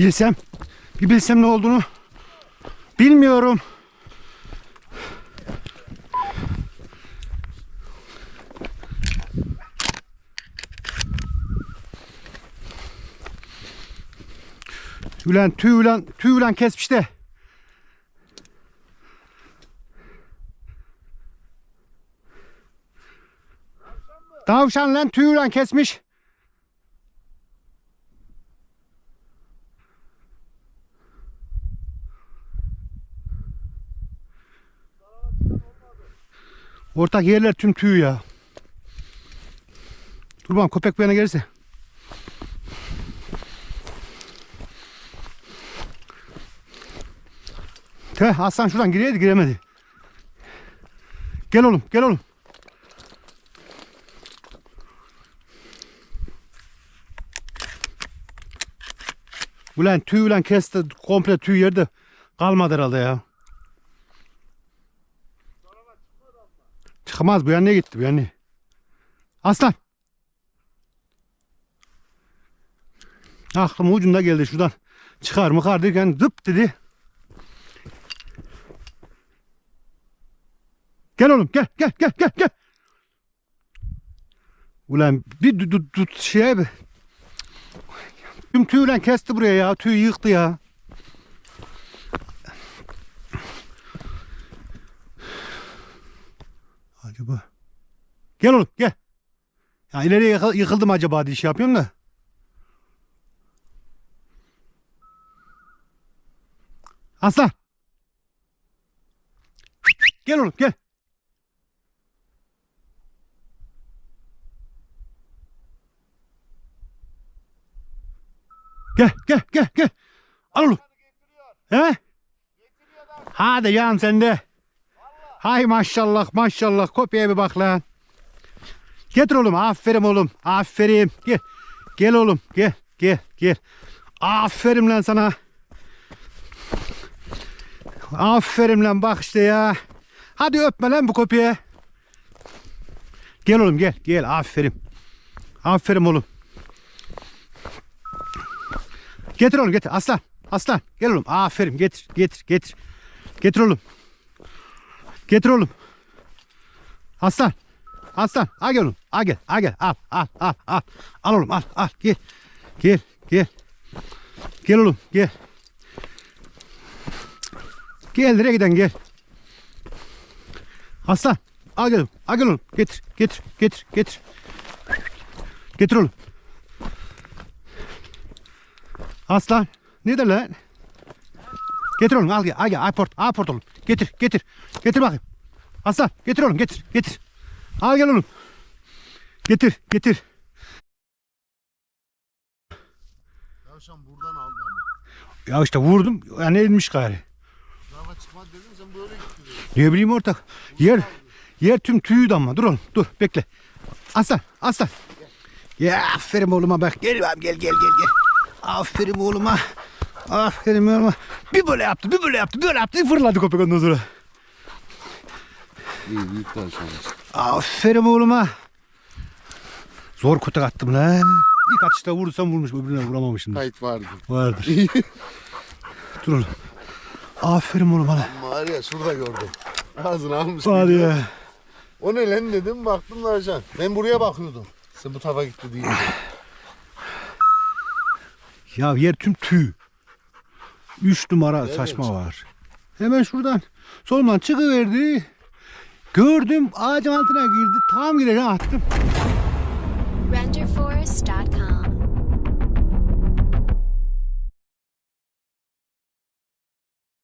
Bilsem. Bir bilsem ne olduğunu. Bilmiyorum. Ulan tüy ulan tüy ulan kesmiş de. Tavşan lan tüy ulan kesmiş. Ortak yerler tüm tüy ya. Dur bakalım köpek bu yana gelirse. Teh aslan şuradan gireydi giremedi. Gel oğlum gel oğlum. Ulan tüy ulan kesti komple tüy yerde kalmadı herhalde ya. Çıkmaz bu yanına gitti bu yanına. Aslan. Aklım ucunda geldi şuradan. Çıkar mı kar derken dıp dedi. Gel oğlum gel gel gel gel gel. Ulan bir du, şeye bir. Tüm tüylen kesti buraya ya. Tüy yıktı ya. Acaba. Gel oğlum gel. Ya ileriye yıkı- yıkıldım acaba diye şey yapıyorum da. Aslan. Gel oğlum gel. Gel gel gel gel. Al oğlum. He? Hadi yan sende. Hay maşallah maşallah kopya bir bak lan. Getir oğlum aferin oğlum aferin gel. Gel oğlum gel gel gel. Aferin lan sana. Aferin lan bak işte ya. Hadi öpme lan bu kopya. Gel oğlum gel gel aferin. Aferin oğlum. Getir oğlum getir aslan. Aslan gel oğlum aferin getir getir getir. Getir oğlum. Getir oğlum. Aslan. Aslan. Al gel oğlum. Al gel. Al gel. Al al al al. Al oğlum al al gel. Gel gel. Gel oğlum gel. Gel nereye giden gel. Aslan. Al gel oğlum. Al gel oğlum. Getir getir getir getir. Getir oğlum. Aslan. Nedir lan? Getir oğlum al gel al gel aport aport oğlum. Getir getir. Getir bakayım. Aslan getir oğlum getir getir. Al gel oğlum. Getir getir. Tavşan buradan aldı ama. Ya işte vurdum. Yani elmiş gari. Lava çıkmadı dedim sen böyle gitti dedi. Ne bileyim ortak. Yer yer tüm tüyüydü ama. Dur oğlum dur bekle. Aslan aslan. Ya aferin oğluma bak. Gel gel gel gel gel. Aferin oğluma. Aferin oğluma. Bir böyle yaptı bir böyle yaptı böyle yaptı. Fırladı köpek ondan sonra. İyi büyük tavşan. Aferin oğluma. Zor kutak attım lan. İlk atışta vurursam vurmuş öbürüne vuramamışım. Kayıt vardı. Vardır. Dur oğlum. Aferin oğlum bana. Ama var ya şurada gördüm. Ağzını almış. Var ya. O ne lan dedim baktım tavşan. Ben buraya bakıyordum. Sen bu tarafa gitti değil. Ya yer tüm tüy. 3 numara Nereden saçma var. Hemen şuradan solumdan çıkıverdi. Gördüm ağacın altına girdi. Tam girene attım. Renderforest.com